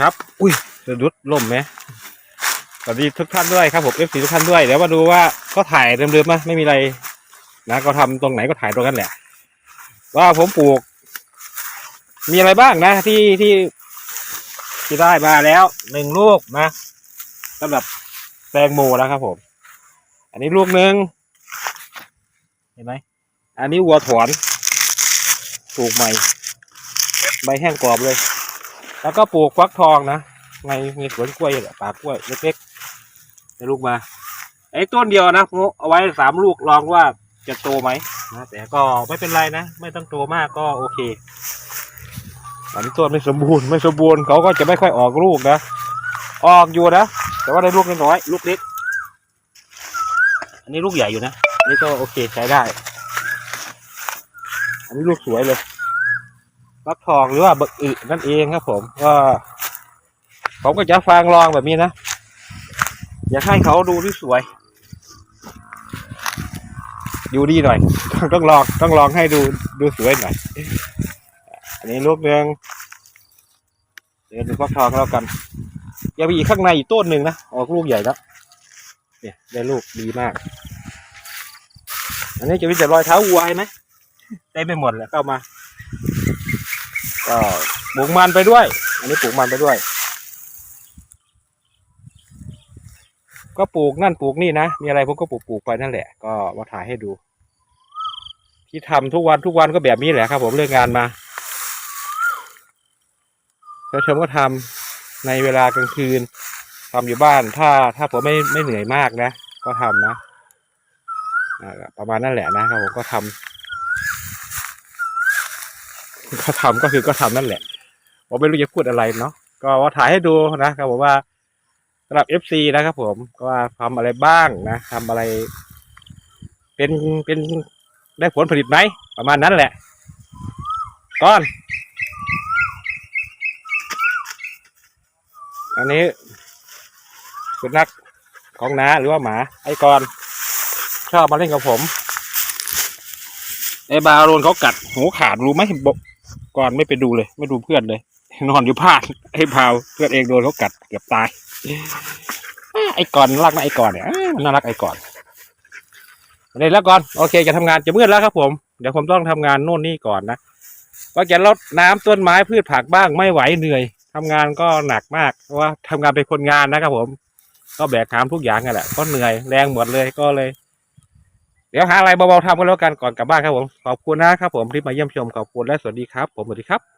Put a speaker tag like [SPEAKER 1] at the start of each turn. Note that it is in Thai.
[SPEAKER 1] ครับ อุ้ยสะดุดล่มไหมสวัสดีทุกท่านด้วยครับผมเอฟซีทุกท่านด้วยเดี๋ยวมาดูว่าก็ถ่ายเดิมๆมาไม่มีอะไรนะก็ทำตรงไหนก็ถ่ายตรงนั้นแหละ ว่าผมปลูก มีอะไรบ้างนะ ที่ที่ที่ได้มาแล้วหนึ่งลูกนะสำหรับแตงโมนะครับผม อันนี้ลูกหนึ่งเห็นไหมอันนี้วัวถอนปลูกใหม่ ใบแห้งกรอบเลย แล้วก็ปลูกฟักทองนะในในสวนกล้วยแหละป่ากล้วยเล็กๆได้ลูกมา ไอ้ต้นเดียวนะผมเอาไว้สามลูกลองว่าจะโตไหมนะแต่ก็ไม่เป็นไรนะ ไม่ต้องโตมากก็โอเคอันนี้ต้นไม่สมบูรณ์ไม่สมบูรณ์เขาก็จะไม่ค่อยออกลูกนะ ออกอยู่นะ แต่ว่าได้ลูกน้อยลูกเล็ก อันนี้ลูกใหญ่อยู่นะนนี้ก็โอเคใช้ได้ อันนี้ลูกสวยเลย ฟักทองหรือว่าบิกอึนั่นเองครับผมก็ผมก็จะฟางรองแบบนี้นะ อยากให้เขาดูที่สวยดูดีหน่อย ต้องลองต้องลองให้ดูดูสวยหน่อย อันนี้ลูกหนึ่งเดี๋ยวดูฟักทองแล้วกัน ยังมีอีกข้างในอีกต้นหนึ่งนะออกลูกใหญ่แล้วเนี่ยได้ลูกดีมาก อันนี้จะมีแต่รอยเท้าวัวเห็นไหมได้ไม่หมดแล้วก็เอามา ก็ปลูกมันไปด้วย อันนี้ปลูกมันไปด้วย ก็ปลูกนั่นปลูกนี่นะ มีอะไรผมก็ปลูกปลูกไปนั่นแหละ ก็มาถ่ายให้ดู ที่ทำทุกวันทุกวันก็แบบนี้แหละครับ ผมเลิกงานมาแล้วชมก็ทำในเวลากลางคืนทำอยู่บ้าน ถ้าถ้าผมไม่ไม่เหนื่อยมากนะ ก็ทำนะประมาณนั่นแหละนะครับผมก็ท ก็ทำก็คือก็ทำนั่นแหละผมไม่รู้จะพูดอะไรเนาะก็ว่าถ่ายให้ดูนะครับผมว่าสำหรับ FC นะครับผมก็ว่าทำอะไรบ้างนะทำอะไร เป็นเป็นได้ผลผลิตไหมประมาณนั้นแหละก้อนอันนี้สุนัขของน้าหรือว่าหมา ไอ้กอนชอบมาเล่นกับผมไอ้บาโรนเขากัดหูขาดรู้ไหมบอก ก่อนไม่ไปดูเลย ไม่ดูเพื่อนเลย นอนอยู่พลาดไอ้พาวเพื่อนเองโดนเขากัดเกือบตายไอ้ก่อนน่ารักนะไอ้ก่อนเนี่ยมันน่ารักไอ้ก่อนเดี๋ยวแล้วก่อนโอเคจะทำงานจะมืดแล้วครับผมเดี๋ยวผมต้องทำงานโน่นนี่ก่อนนะก็จะลดน้ำต้นไม้พืชผักบ้างไม่ไหวเหนื่อยทำงานก็หนักมากเพราะว่าทำงานเป็นคนงานนะครับผม ก็แบกหามทุกอย่างกันแหละก็เหนื่อยแรงหมดเลยก็เลย เดี๋ยวหาอะไรเบาๆทำกันแล้วกันก่อนกลับบ้านครับผม ขอบคุณนะครับผมที่มาเยี่ยมชมขอบคุณและสวัสดีครับ ผมสวัสดีครับ